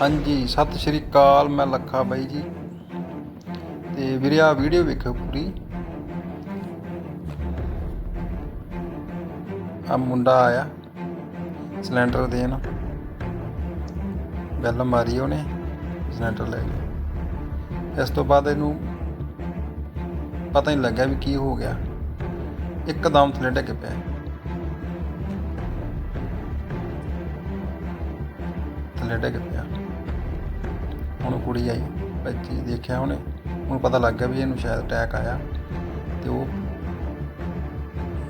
ਹਾਂਜੀ, ਸਤਿ ਸ਼੍ਰੀ ਅਕਾਲ, ਮੈਂ ਲੱਖਾ ਬਾਈ ਜੀ। ਤੇ ਵੀਰੇ ਆ ਵੀਡੀਓ ਵੇਖੋ ਪੂਰੀ। ਆ ਮੁੰਡਾ ਆਇਆ, ਸਿਲੰਡਰ ਦੇਣ। ਬੈਲ ਮਾਰੀ ਉਹਨੇ, ਸਿਲੰਡਰ ਲੈ ਗਿਆ ਇਸ ਤੋਂ ਬਾਅਦ ਇਹਨੂੰ ਪਤਾ ਨਹੀਂ ਲੱਗਿਆ ਵੀ ਕੀ ਹੋ ਗਿਆ। ਇੱਕਦਮ ਥੱਲੇ ਡਿੱਗ ਪਿਆ। ਥੱਲੇ ਡਿੱਗ ਪਿਆ। ਹੁਣ ਕੁੜੀ ਆਈ ਬੱਚੀ ਦੇਖਿਆ ਉਹਨੇ। ਉਹਨੂੰ ਪਤਾ ਲੱਗ ਗਿਆ ਵੀ ਇਹਨੂੰ ਸ਼ਾਇਦ ਅਟੈਕ ਆਇਆ। ਤੇ ਉਹ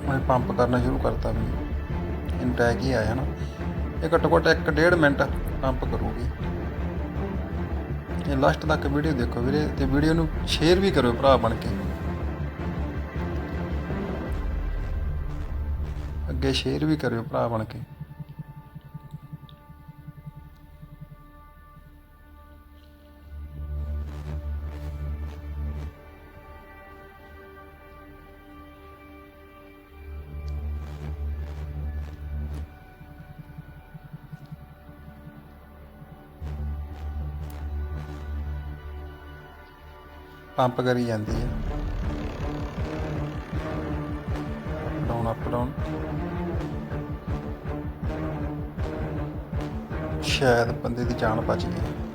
ਉਹਨੇ ਪੰਪ ਕਰਨਾ ਸ਼ੁਰੂ ਕਰਤਾ ਵੀ। ਇਹਨੂੰ ਅਟੈਕ ਹੀ ਆਇਆ ਨਾ। ਇਹ ਘੱਟੋ ਘੱਟ ਇੱਕ ਡੇਢ ਮਿੰਟ ਪੰਪ ਕਰੂਗੀ। ਇਹ ਲਾਸਟ ਤੱਕ ਵੀਡੀਓ ਦੇਖੋ ਵੀਰੇ, ਤੇ ਵੀਡੀਓ ਨੂੰ ਸ਼ੇਅਰ ਵੀ ਕਰੋ ਭਰਾ ਬਣ ਕੇ। ਅੱਗੇ ਸ਼ੇਅਰ ਵੀ ਕਰਿਓ ਭਰਾ ਬਣ ਕੇ। ਪੰਪ ਕਰੀ ਜਾਂਦੀ ਹੈ ਡਾਊਨ ਅਪ ਡਾਊਨ ਸ਼ਾਇਦ ਬੰਦੇ ਦੀ ਜਾਨ ਬਚ ਗਈ।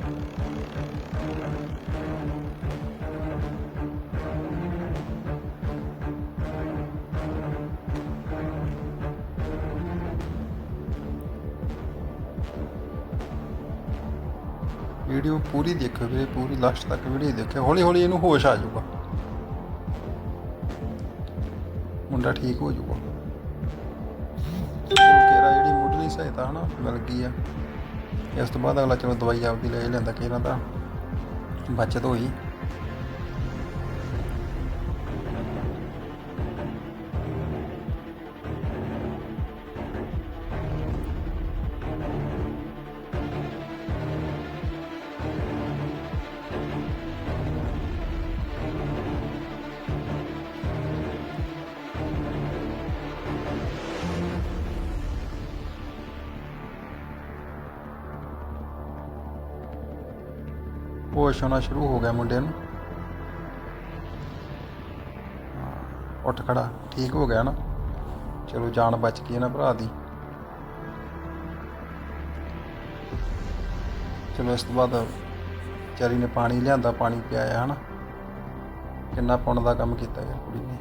ਵੀਡੀਓ ਪੂਰੀ ਦੇਖੋ ਵੀਰੇ ਪੂਰੀ ਲਾਸਟ ਤੱਕ ਵੀਡੀਓ ਦੇਖੋ ਹੌਲੀ ਹੌਲੀ ਇਹਨੂੰ ਹੋਸ਼ ਆ ਜਾਊਗਾ। ਮੁੰਡਾ ਠੀਕ ਹੋ ਜਾਊਗਾ। ਕਿਹੜਾ ਜਿਹੜੀ ਮੁੱਢਲੀ ਸਹਾਇਤਾ ਹਨਾ, ਮਿਲ ਗਈ ਆ। ਇਸ ਤੋਂ ਬਾਅਦ ਅਗਲਾ ਚਲੋ ਦਵਾਈ ਆਪਦੀ ਲੈ ਲੈਂਦਾ ਕਿ ਇਹਨਾਂ ਦਾ। ਬਚਤ ਹੋਈ। ਹੋਸ਼ ਹੋਣਾ ਸ਼ੁਰੂ ਹੋ ਗਿਆ ਮੁੰਡੇ ਨੂੰ। ਉੱਠ ਖੜਾ, ਠੀਕ ਹੋ ਗਿਆ ਨਾ। ਚਲੋ, ਜਾਨ ਬਚ ਗਈ ਨਾ ਭਰਾ ਦੀ। ਚਲੋ, ਇਸ ਤੋਂ ਬਾਅਦ ਵਿਚਾਰੀ ਨੇ ਪਾਣੀ ਲਿਆਂਦਾ, ਪਾਣੀ ਪਿਆਇਆ, ਹਨਾ। ਕਿੰਨਾ ਪੁੰਨ ਦਾ ਕੰਮ ਕੀਤਾ ਯਾਰ ਕੁੜੀ ਨੇ।